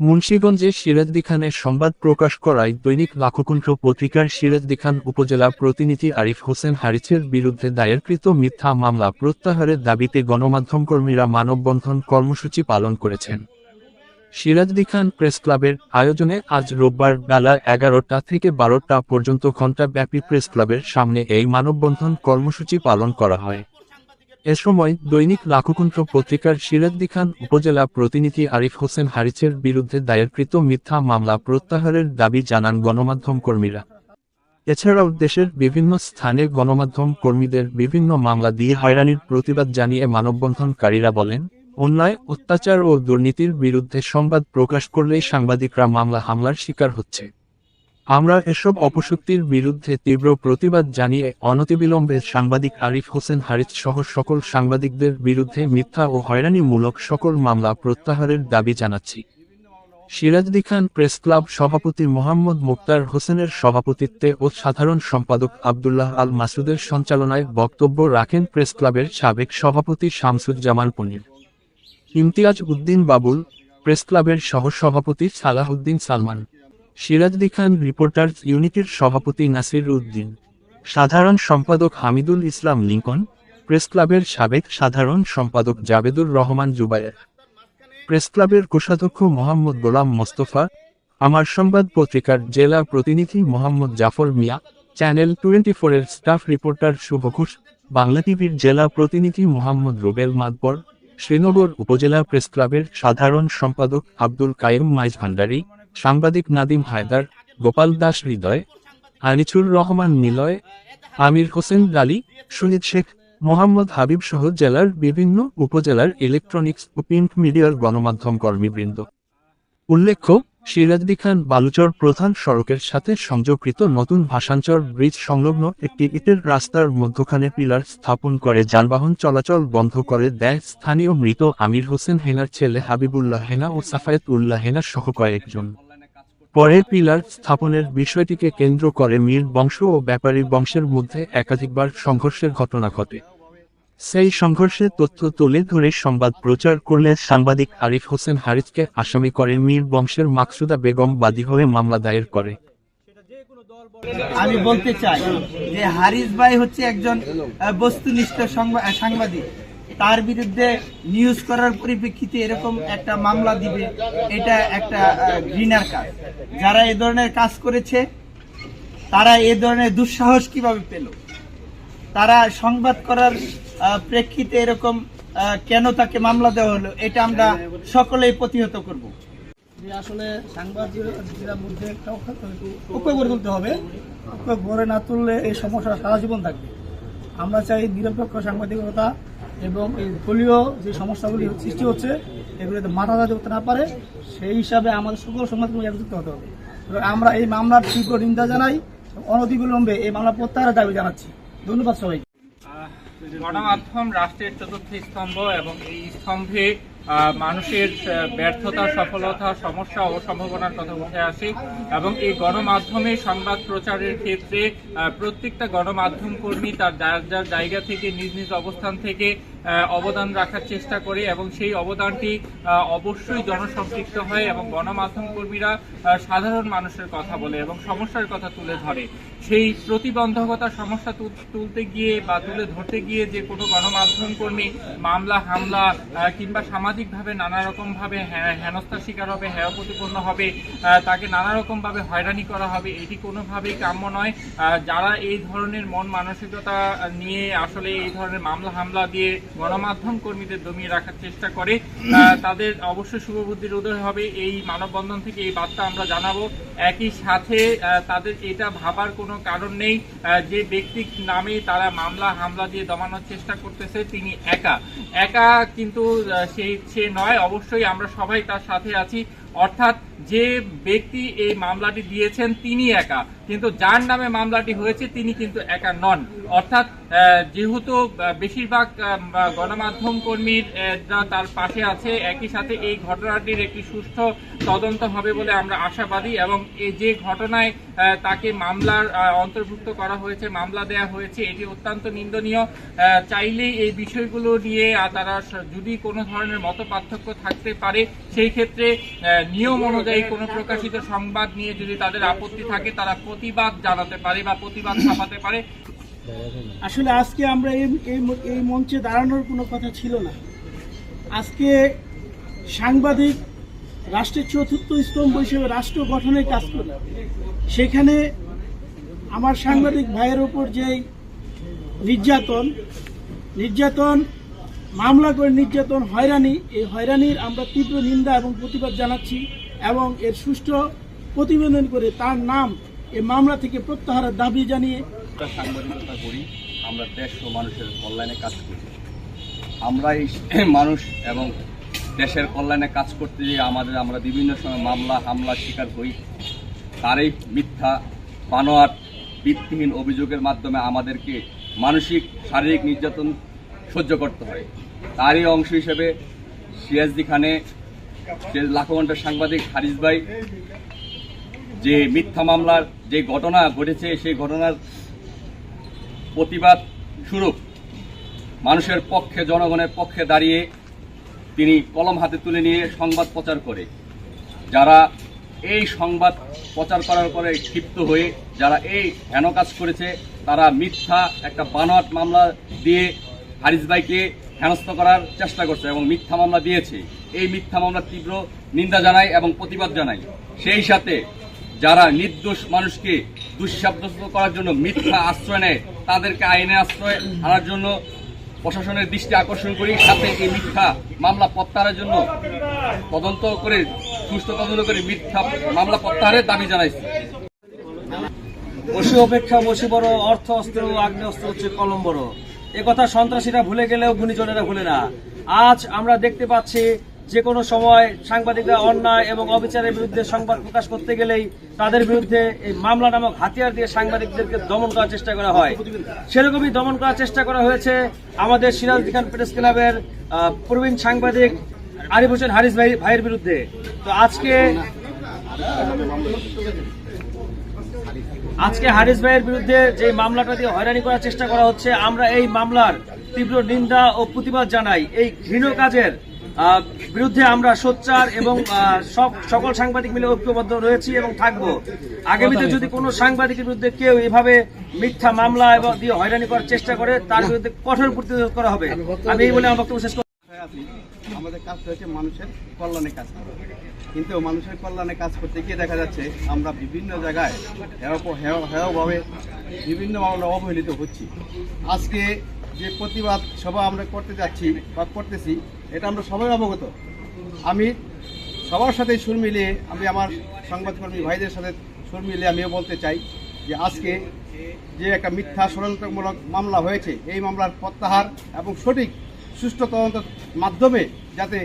মুন্সীগঞ্জে সিরাজদি খানের সংবাদ প্রকাশ করায় দৈনিক লাখকুণ্ঠ পত্রিকার সিরাজদি খান উপজেলা প্রতিনিধি আরিফ হোসেন হারিচের বিরুদ্ধে দায়েরকৃত মিথ্যা মামলা প্রত্যাহারের দাবিতে গণমাধ্যম কর্মীরা মানববন্ধন কর্মসূচি পালন করেছেন। সিরাজদি খান প্রেস ক্লাবের আয়োজনে আজ রোববার বেলা এগারোটা থেকে বারোটা পর্যন্ত ঘণ্টাব্যাপী প্রেস ক্লাবের সামনে এই মানববন্ধন কর্মসূচি পালন করা হয়। এ সময় দৈনিক লাখকুণ্ঠ পত্রিকার সিরাজদি খান উপজেলা প্রতিনিধি আরিফ হোসেন হারিচের বিরুদ্ধে দায়েরকৃত মিথ্যা মামলা প্রত্যাহারের দাবি জানান গণমাধ্যম কর্মীরা। এছাড়াও দেশের বিভিন্ন স্থানে গণমাধ্যম কর্মীদের বিভিন্ন মামলা দিয়ে হয়রানির প্রতিবাদ জানিয়ে মানববন্ধনকারীরা বলেন, অন্যায়, অত্যাচার ও দুর্নীতির বিরুদ্ধে সংবাদ প্রকাশ করলেই সাংবাদিকরা মামলা হামলার শিকার হচ্ছে। আমরা এসব অপশক্তির বিরুদ্ধে তীব্র প্রতিবাদ জানিয়ে অনতিবিলম্বে সাংবাদিক আরিফ হোসেন হারিস সহ সকল সাংবাদিকদের বিরুদ্ধে মিথ্যা ও হয়রানিমূলক সকল মামলা প্রত্যাহারের দাবি জানাচ্ছি। সিরাজদি খান প্রেস ক্লাব সভাপতি মোহাম্মদ মুক্তার হোসেনের সভাপতিত্বে ও সাধারণ সম্পাদক আবদুল্লাহ আল মাসুদের সঞ্চালনায় বক্তব্য রাখেন প্রেস ক্লাবের সাবেক সভাপতি শামসুজ্জামান পনির। ইমতিয়াজ উদ্দিন বাবুল, প্রেস ক্লাবের সহসভাপতি সালাহউদ্দিন সালমান। সিরাজদি খান রিপোর্টার্স ইউনিটের সভাপতি নাসির উদ্দিন। সাধারণ সম্পাদক হামিদুল ইসলাম লিঙ্কন। প্রেস ক্লাবের সাবেক সাধারণ সম্পাদক জাবেদুর রহমান জুবায়ের। প্রেস ক্লাবের কোষাধ্যক্ষ মোহাম্মদ গোলাম মোস্তফা। আমার সংবাদ পত্রিকার জেলা প্রতিনিধি মোহাম্মদ জাফর মিয়া। চ্যানেল টোয়েন্টি ফোরের স্টাফ রিপোর্টার শুভ ঘোষ। বাংলা টিভির জেলা প্রতিনিধি মোহাম্মদ রুবেল মাতবর শ্রীনগর উপজেলা প্রেস ক্লাবের সাধারণ সম্পাদক আব্দুল কায়েম মাইজ ভান্ডারী সাংবাদিক নাদিম হায়দার, গোপাল দাস হৃদয়, আনিছুর রহমান নিলয়, আমির হোসেন লালি শহীদ শেখ মোহাম্মদ হাবিব সহ জেলার বিভিন্ন উপজেলার ইলেকট্রনিক্স ও প্রিন্ট মিডিয়ার গণমাধ্যম কর্মীবৃন্দ। উল্লেখ্য সিরাজদি খান বালুচর প্রধান সড়কের সাথে সংযোগকৃত নতুন ভাষাঞ্চর ব্রিজ সংলগ্ন একটি ইটের রাস্তার মধ্যখানে পিলার স্থাপন করে যানবাহন চলাচল বন্ধ করে দেয় স্থানীয় মৃত আমির হোসেন হেনার ছেলে হাবিবুল্লাহ হেনা ও সাফায়েত উল্লাহ হেনা সহ কয়েকজন। পরে পিলার স্থাপনের বিষয়টিকে কেন্দ্র করে মীর বংশ ও ব্যাপারী বংশের মধ্যে একাধিকবার সংঘর্ষের ঘটনা ঘটে। সেই সংঘর্ষের তথ্য তুলে ধরে সংবাদ প্রচার করলে সাংবাদিক আরিফ হোসেন হারিসকে আসামি করে মীর বংশের মাকসুদা বেগম বাদী হয়ে মামলা দায়ের করে। আমি বলতে চাই যে হারিস ভাই হচ্ছে একজন বস্তুনিষ্ঠ সংবা- সাংবাদিক। তার বিরুদ্ধে নিউজ করার পরিপ্রেক্ষিতে এরকম একটা মামলা দিবে, এটা একটা ঘৃণার কাজ। যারা এ ধরনের কাজ করেছে, তারা এ ধরনের দুঃসাহস কীভাবে পেল? তারা সংবাদ করার প্রেক্ষিতে এরকম কেন তাকে মামলা দেওয়া হলো, এটা আমরা সকলেই প্রতিহত করব। যে আসলে মধ্যে একটা গড়ে তুলতে হবে। গড়ে না তুললে এই সারা জীবন থাকবে। আমরা চাই নিরপেক্ষ সাংবাদিকতা এবং এই যে সৃষ্টি হচ্ছে মাথা করতে না পারে, সেই হিসাবে আমাদের সকল একত্রিত হতে হবে। আমরা এই মামলার তীব্র নিন্দা জানাই, অনতিবিলম্বে এই মামলা প্রত্যাহারের দাবি জানাচ্ছি। ধন্যবাদ সবাই গণমাধ্যম, রাষ্ট্রের চতুর্থ স্তম্ভ এবং এই স্তম্ভে মানুষের ব্যর্থতা সফলতা, সমস্যা ও সম্ভাবনার কথা উঠে আসে এবং এই গণমাধ্যমে সংবাদ প্রচারের ক্ষেত্রে প্রত্যেকটা গণমাধ্যম কর্মী তার যার যার জায়গা থেকে, নিজ নিজ অবস্থান থেকে অবদান রাখার চেষ্টা করে এবং সেই অবদানটি অবশ্যই জনসম্পৃক্ত হয় এবং গণমাধ্যম কর্মীরা সাধারণ মানুষের কথা বলে এবং সমস্যার কথা তুলে ধরে। সেই প্রতিবন্ধকতা সমস্যা তুলতে গিয়ে বা তুলে ধরতে গিয়ে যে কোনো গণমাধ্যম কর্মী মামলা, হামলা কিংবা সামাজিকভাবে নানা রকম ভাবে হেনস্থার শিকার হবে হেয় প্রতিপন্ন হবে তাকে নানা রকম ভাবে হয়রানি করা হবে, এটি কোনোভাবেই কাম্য নয়। যারা এই ধরনের মন মানসিকতা নিয়ে আসলে এই ধরনের মামলা, হামলা দিয়ে গণমাধ্যম কর্মীদের দমিয়ে রাখার চেষ্টা করে। তাদের অবশ্যই শুভবুদ্ধির উদয় হবে। এই মানববন্ধন থেকে এই বার্তা আমরা জানাব। একই সাথে তাদের এটা ভাবার কোনো কারণ নেই। যে ব্যক্তির নামে তারা মামলা হামলা দিয়ে দমানোর চেষ্টা করতেছে তিনি একা। একা কিন্তু সেই সে নয়। অবশ্যই আমরা সবাই তার সাথে আছি। অর্থাৎ যে ব্যক্তি এই মামলাটি দিয়েছেন তিনি একা। কিন্তু যার নামে মামলাটি হয়েছে, তিনি কিন্তু একা নন। অর্থাৎ যেহেতু বেশিরভাগ গণমাধ্যম কর্মীর তার পাশে আছে, একই সাথে এই ঘটনাটির একটি সুষ্ঠু তদন্ত হবে বলে আমরা আশাবাদী এবং এই যে ঘটনায় তাকে মামলার অন্তর্ভুক্ত করা হয়েছে, মামলা দেয়া হয়েছে, এটি অত্যন্ত নিন্দনীয়। চাইলেই এই বিষয়গুলো নিয়ে তারা যদি কোনো ধরনের মত পার্থক্য থাকতে পারে, সেই ক্ষেত্রে নিয়ম অনুযায়ী কোনো প্রকাশিত সংবাদ নিয়ে যদি তাদের আপত্তি থাকে, তারা প্রতিবাদ জানাতে পারে বা প্রতিবাদ ছাপাতে পারে। আসলে আজকে আমরা এই এই মঞ্চে দাঁড়ানোর কোনো কথা ছিল না। আজকে সাংবাদিক, রাষ্ট্রের চতুর্থ স্তম্ভ হিসেবে রাষ্ট্র গঠনের কাজ করে। সেখানে আমার সাংবাদিক ভাইয়ের ওপর যে নির্যাতন নির্যাতন মামলা করে নির্যাতন, হয়রানি। এই হয়রানির আমরা তীব্র নিন্দা এবং প্রতিবাদ জানাচ্ছি এবং এর সুষ্ঠু প্রতিবেদন করে তার নাম এই মামলা থেকে প্রত্যাহারের দাবি জানিয়ে আমরা সাংবাদিকতা করি, আমরা দেশ ও মানুষের কল্যাণে কাজ করি। আমরা এই মানুষ এবং দেশের কল্যাণে কাজ করতে গিয়ে আমাদের, আমরা বিভিন্ন সময় মামলা হামলার শিকার হই, তারই মিথ্যা, বানোয়াট, ভিত্তিহীন অভিযোগের মাধ্যমে আমাদেরকে মানসিক, শারীরিক নির্যাতন সহ্য করতে হয়। তারই অংশ হিসেবে সিয়াজদি খানে সে লাখো ঘণ্টার সাংবাদিক হারিস ভাই, যে মিথ্যা মামলার যে ঘটনা ঘটেছে, সেই ঘটনার প্রতিবাদ স্বরূপ মানুষের পক্ষে, জনগণের পক্ষে দাঁড়িয়ে তিনি কলম হাতে তুলে নিয়ে সংবাদ প্রচার করে। যারা এই সংবাদ প্রচার করার পরে ক্ষিপ্ত হয়ে, যারা এই হেন কাজ করেছে, তারা মিথ্যা একটা বানোয়াট মামলা দিয়ে হারিস ভাইকে হেনস্থ করার চেষ্টা করছে এবং মিথ্যা মামলা দিয়েছে। এই মিথ্যা মামলা তীব্র নিন্দা জানাই এবং প্রতিবাদ জানাই। সেই সাথে যারা নির্দোষ মানুষকে দুঃসাব্যস্ত করার জন্য মিথ্যা আশ্রয় নেয়, তাদেরকে আইনে আশ্রয় আনার জন্য প্রশাসনের দৃষ্টি আকর্ষণ করি। সাথে এই মিথ্যা মামলা প্রত্যাহারের জন্য তদন্ত করে সুস্থ তদন্ত করে মিথ্যা মামলা প্রত্যাহারের দাবি জানাইছি। বসি অপেক্ষা বসি বড় অর্থ, অস্ত্র আগ্নেয় অস্ত্র হচ্ছে কলম বড়। কথা সন্ত্রাসীরা ভুলে গেলেও গুণীজনেরা ভুলে না। আজ আমরা দেখতে পাচ্ছি যে কোনো সময় সাংবাদিকরা অন্যায় এবং অবিচারের বিরুদ্ধে সংবাদ প্রকাশ করতে গেলেই তাদের বিরুদ্ধে এই মামলা নামক হাতিয়ার দিয়ে সাংবাদিকদেরকে দমন করার চেষ্টা করা হয়। সেরকমই দমন করার চেষ্টা করা হয়েছে আমাদের সিরাজদি খান প্রেস ক্লাবের প্রবীণ সাংবাদিক আরিফ হোসেন হারিস ভাই ভাইয়ের বিরুদ্ধে। তো আজকে আজকে হারিস ভাইয়ের বিরুদ্ধে যে মামলাটা দিয়ে হয়রানি করার চেষ্টা করা হচ্ছে আমরা এই মামলার তীব্র নিন্দা ও প্রতিবাদ জানাই। এই ঘৃণ কাজের বিরুদ্ধে আমরা সোচ্চার এবং সব সকল সাংবাদিক মিলে ঐক্যবদ্ধ রয়েছি এবং থাকব। আগামীতে যদি কোনো সাংবাদিকের বিরুদ্ধে কেউ এভাবে মিথ্যা মামলা এবং দিয়ে হয়রানি করার চেষ্টা করে তার বিরুদ্ধে কঠোর প্রতিরোধ করা হবে। আমি এই বলে আমার বক্তব্য শেষ আছি আমাদের কাজ হচ্ছে মানুষের কল্যাণে কাজ করা। কিন্তু মানুষের কল্যাণে কাজ করতে গিয়ে দেখা যাচ্ছে আমরা বিভিন্ন জায়গায় হেয়- হেয়- হেয়ভাবে বিভিন্নভাবে আমরা অবহেলিত হচ্ছি। আজকে যে প্রতিবাদ সভা আমরা করতে যাচ্ছি বা করতেছি, এটা আমরা সবাই অবগত। আমি সবার সাথে সুর মিলিয়ে আমি আমার সংবাদকর্মী ভাইদের সাথে সুর মিলিয়ে আমিও বলতে চাই যে আজকে যে একটা মিথ্যা ষড়যন্ত্রমূলক মামলা হয়েছে, এই মামলার প্রত্যাহার এবং সঠিক সুষ্ঠু তদন্তের মাধ্যমে যাতে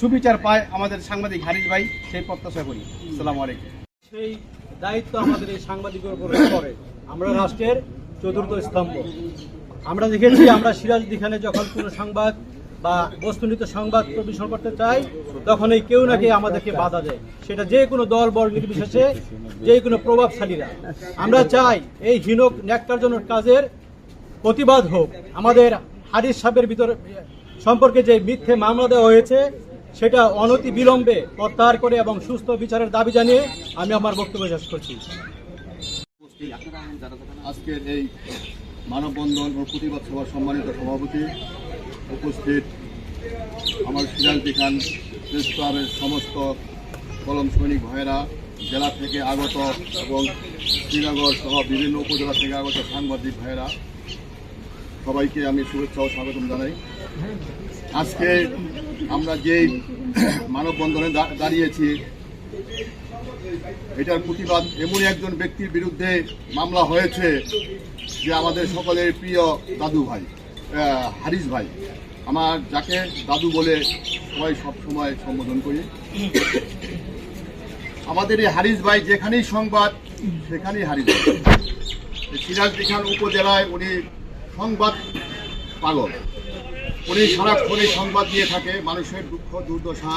সুবিচার পায় আমাদের সাংবাদিক হারিস ভাই, সেই প্রত্যাশা করি। আসসালামু আলাইকুম। সেই দায়িত্ব আমাদের এই সাংবাদিকের উপর পড়ে। আমরা রাষ্ট্রের চতুর্থ স্তম্ভ। আমরা দেখেছি, আমরা সিরাজদিখানে যখন কোনো সংবাদ বা বস্তুনিত সংবাদ প্রবেশন করতে চাই তখন এই কেউ না নাকি আমাদেরকে বাধা দেয়। সেটা যে কোনো দল, বর্গ নির্বিশেষে যে কোনো প্রভাবশালীরা। আমরা চাই এই হীনক, ন্যাক্কারজনক কাজের প্রতিবাদ হোক। আমাদের হারিস সাহেবের ভিতর সম্পর্কে যে মিথ্যে মামলা দেওয়া হয়েছে, সেটা অনতি বিলম্বে প্রত্যাহার করে এবং সুস্থ বিচারের দাবি জানিয়ে আমি আমার বক্তব্য শেষ করছি। আজকের এই মানববন্ধন ও প্রতিবাদ সভার সম্মানিত সভাপতি উপস্থিত আমার সিরাজদি খান, প্রেস ক্লাবের সমস্ত কলম সৈনিক ভাইয়েরা, জেলা থেকে আগত এবং শ্রীনগর সহ বিভিন্ন উপজেলা থেকে আগত সাংবাদিক ভাইয়েরা, সবাইকে আমি শুভেচ্ছা ও স্বাগতম জানাই। আজকে আমরা যেই মানববন্ধনে দাঁড়িয়েছি, এটার প্রতিবাদ এমনই একজন ব্যক্তির বিরুদ্ধে মামলা হয়েছে যে আমাদের সকলের প্রিয় দাদু ভাই হারিস ভাই। আমার যাকে দাদু বলে সবাই সব সময় সম্বোধন করি। আমাদের এই হারিস ভাই যেখানেই সংবাদ, সেখানেই হারিস ভাই। এই সিরাজদি উপজেলায় উনি সংবাদ পাগল। উনি সারাক্ষণই সংবাদ দিয়ে থাকে, মানুষের দুঃখ, দুর্দশা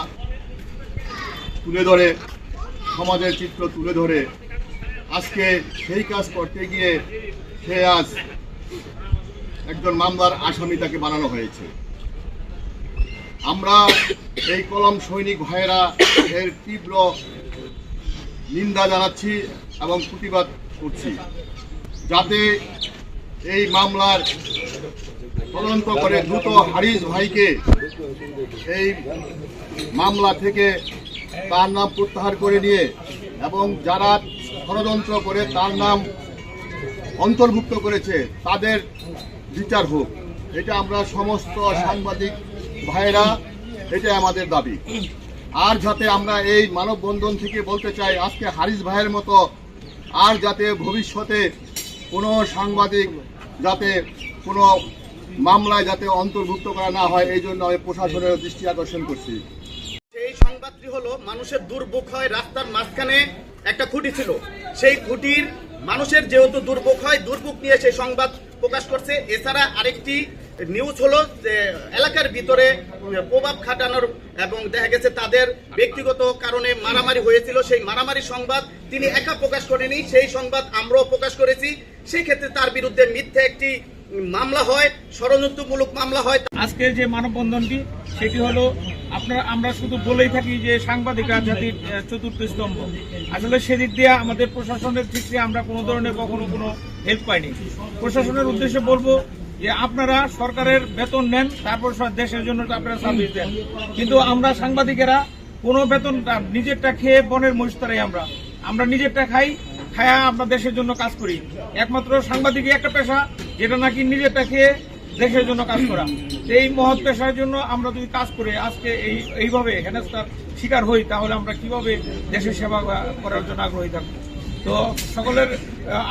তুলে ধরে, সমাজের চিত্র তুলে ধরে। আজকে সেই কাজ করতে গিয়ে সে আজ একজন মামলার আসামি তাকে বানানো হয়েছে। আমরা এই কলম সৈনিক ভাইয়েরা এর তীব্র নিন্দা জানাচ্ছি এবং প্রতিবাদ করছি। যাতে এই মামলার তদন্ত করে দ্রুত হারিস ভাইকে এই মামলা থেকে তার নাম প্রত্যাহার করে নিয়ে এবং যারা ষড়যন্ত্র করে তার নাম অন্তর্ভুক্ত করেছে, তাদের বিচার হোক। এটা আমরা সমস্ত সাংবাদিক ভাইরা এটা আমাদের দাবি। আর যাতে আমরা এই মানববন্ধন থেকে বলতে চাই, আজকে হারিস ভাইয়ের মতো আর যাতে ভবিষ্যতে কোনো সাংবাদিক যাতে কোনো মামলায় যাতে অন্তর্ভুক্ত করা না হয়, এই জন্য আমি প্রশাসনের দৃষ্টি আকর্ষণ করছি। সেই সংবাদটি হলো, মানুষের দুর্ভোগ হয় রাস্তার মাঝখানে একটা খুঁটি ছিল। সেই খুঁটির মানুষের যেহেতু দুর্ভোগ হয়, দুর্ভোগ নিয়ে সেই সংবাদ প্রকাশ করছে। এছাড়া আরেকটি নিউজ হলো যে, এলাকার ভিতরে প্রভাব খাটানোর এবং দেখা গেছে তাদের ব্যক্তিগত কারণে মারামারি হয়েছিল। সেই মারামারি সংবাদ তিনি একা প্রকাশ করেনি। সেই সংবাদ আমরাও প্রকাশ করেছি। সেই ক্ষেত্রে তার বিরুদ্ধে মিথ্যে একটি মামলা হয়, ষড়যন্ত্রমূলক মামলা হয় আজকের যে মানববন্ধনটি, সেটি হলো আপনার, আমরা শুধু বলেই থাকি যে সাংবাদিকরা জাতির চতুর্থ স্তম্ভ। আসলে সেদিক দিয়ে আমাদের প্রশাসনের দিক দিয়ে আমরা কোনো ধরনের কখনো কোনো হেল্প পাইনি। প্রশাসনের উদ্দেশ্যে বলব যে আপনারা সরকারের বেতন নেন, তারপর দেশের জন্য আপনারা সার্ভিস দেন। কিন্তু আমরা সাংবাদিকেরা কোনো বেতন নিজেরটা খেয়ে বনের মহিষতারাই আমরা। আমরা নিজেরটা খাই, খায়া আমরা দেশের জন্য কাজ করি। একমাত্র সাংবাদিকই একটা পেশা যেটা নাকি নিজে খেয়ে দেশের জন্য কাজ করা। এই মহৎ পেশার জন্য আমরা যদি কাজ করে আজকে এই, এইভাবে হেনস্তার শিকার হই, তাহলে আমরা কীভাবে দেশের সেবা করার জন্য আগ্রহী থাকব? তো সকলের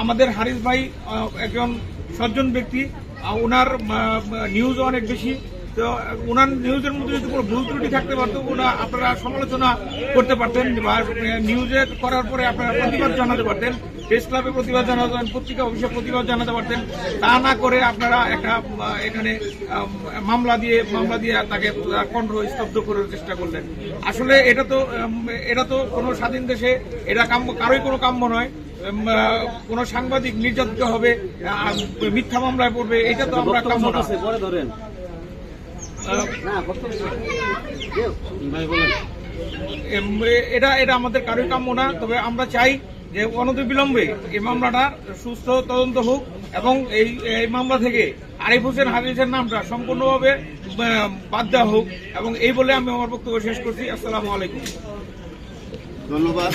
আমাদের হারিস ভাই একজন সজ্জন ব্যক্তি ওনার নিউজও অনেক বেশি। তো ওনার নিউজের মধ্যে যদি কোনো ভুল ত্রুটি থাকতে পারতো, ওনা আপনারা সমালোচনা করতে পারতেন বা নিউজে করার পরে আপনারা প্রতিবাদ জানাতে পারতেন প্রেস ক্লাবে প্রতিবাদ জানাতে পারতেন, পত্রিকা অফিসে প্রতিবাদ জানাতে পারতেন, তা না করে আপনারা একটা এখানে মামলা দিয়ে মামলা দিয়ে তাকে কণ্ঠ স্তব্ধ করার চেষ্টা করলেন। আসলে এটা তো এটা তো কোনো স্বাধীন দেশে, এটা কাম্য, কারোই কোনো কাম্য নয়। কোনো সাংবাদিক নির্যাতিত হবে মিথ্যা মামলায় পড়বে, এটা তো আমরা কাম্য ধরেন এটা এটা আমাদের কারোই কাম্য না, তবে আমরা চাই যে অনতিবিলম্বে এই মামলাটা সুস্থ তদন্ত হোক এবং এই এই মামলা থেকে আরিফ হোসেন হারিসের নামটা সম্পূর্ণভাবে বাদ দেওয়া হোক। এবং এই বলে আমি আমার বক্তব্য শেষ করছি। আসসালামু আলাইকুম। ধন্যবাদ।